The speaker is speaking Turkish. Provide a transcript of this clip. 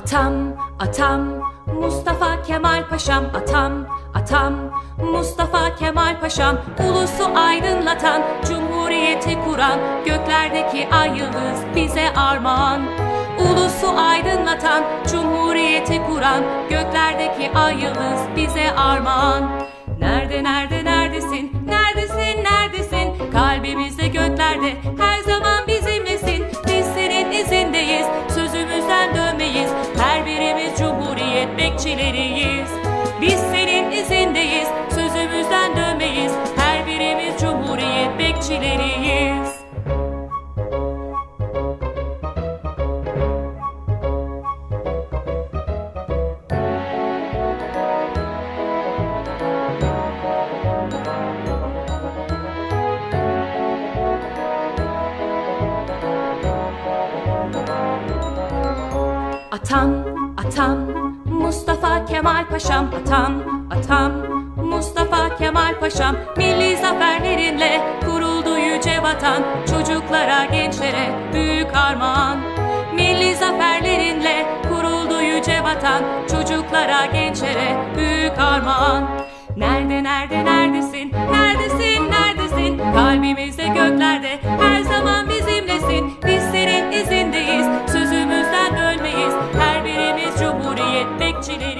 Atam, atam, Mustafa Kemal Paşam Atam, atam, Mustafa Kemal Paşam Ulusu aydınlatan, cumhuriyeti kuran Göklerdeki ay yıldız bize armağan. Ulusu aydınlatan, cumhuriyeti kuran Göklerdeki ay yıldız bize armağan. Nerede nerede neredesin, neredesin neredesin? Kalbimizde cumhuriyet bekçileriyiz Biz senin izindeyiz, sözümüzden dönmeyiz. Her birimiz cumhuriyet bekçileriyiz. Atam, atam, Mustafa Kemal Paşam Atam, atam, Mustafa Kemal Paşam Milli zaferlerinle kuruldu yüce vatan. Çocuklara, gençlere büyük armağan. Milli zaferlerinle kuruldu yüce vatan. Çocuklara, gençlere büyük armağan. Nerede, nerede, neredesin, neredesin, neredesin? Kalbimizde göklerde her chiriri.